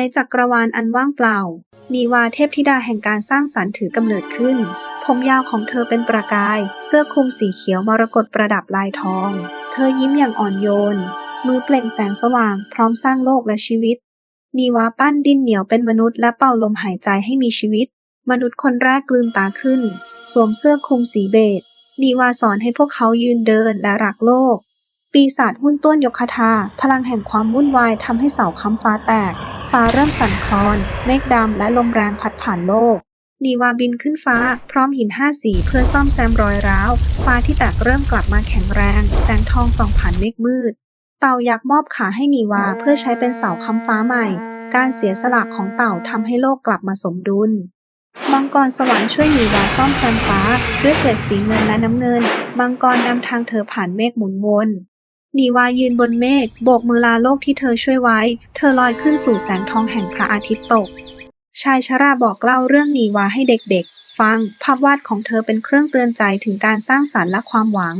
ในจักรวาลอันว่างเปล่านีวาเทพธิดาแห่งการสร้างสรรค์ถือกำเนิดขึ้น ผมยาวของเธอเป็นประกาย เสื้อคลุมสีเขียวมรกตประดับลายทอง เธอยิ้มอย่างอ่อนโยน มือเปล่งแสงสว่างพร้อมสร้างโลกและชีวิตนีวาปั้นดินเหนียวเป็นมนุษย์และเป่าลมหายใจให้มีชีวิต มนุษย์คนแรกกลืนตาขึ้น สวมเสื้อคลุมสีเบจนีวาสอนให้พวกเขายืนเดินและรักโลก ปีศาจหุ้นต้วนยกคาถาพลังแห่งความวุ่นวายทำให้เสาค้ำฟ้าแตก ฟ้าเริ่มสั่นคลอน เมฆดำและลมแรงพัดผ่านโลกนีวาบินขึ้นฟ้า พร้อมหินห้าสีเพื่อซ่อมแซมรอยร้าว ฟ้าที่แตกเริ่มกลับมาแข็งแรง แสงทองส่องผ่านเมฆมืด เต่าอยักมอบขาให้นีวาเพื่อใช้เป็นเสาค้ำฟ้าใหม่ การเสียสละของเต่าทำให้โลกกลับมาสมดุลมังกรสวรรค์ช่วยนีวาซ่อมแซมฟ้า ด้วยเกล็ดสีเงินและน้ำเงิน มังกรนำทางเธอผ่านเมฆหมุนวน นีวายืนบนเมฆโบกมือลาโลกที่เธอช่วยไว้ เธอลอยขึ้นสู่แสงทองแห่งพระอาทิตย์ตก ชายชราบอกเล่าเรื่องนีวาให้เด็กๆ ฟัง ภาพวาดของเธอเป็นเครื่องเตือนใจถึงการสร้างสรรค์และความหวัง